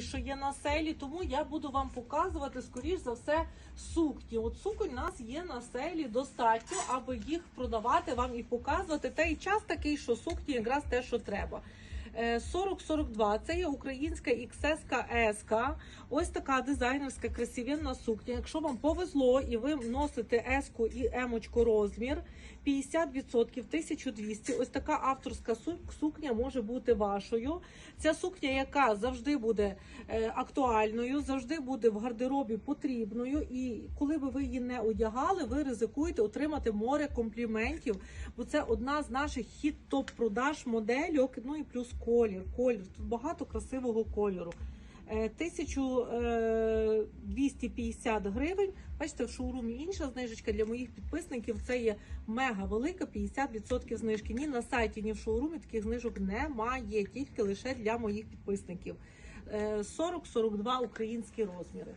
що є на селі, тому я буду вам показувати, скоріш за все, сукні. От суконь у нас є на селі достатньо, аби їх продавати вам і показувати. Та й час такий, що сукні якраз те, що треба. Е, 40-42 це є українська XS S. Ось така дизайнерська красивенна сукня. Якщо вам повезло і ви носите S і M розмір, 50% 1200. Ось така авторська сукня може бути вашою. Ця сукня, яка завжди буде е, актуальною, завжди буде в гардеробі потрібною. І коли би ви її не одягали, ви ризикуєте отримати море компліментів, бо це одна з наших хіт топ продаж модельок. Ну і плюс колір. Колір тут багато красивого кольору. Е, 1250 гривень. Бачите, в шоурумі інша знижечка для моїх підписників. Це є мега велика, 50% знижки. Ні на сайті, ні в шоурумі таких знижок немає, тільки лише для моїх підписників. Е, 40-42 українські розміри.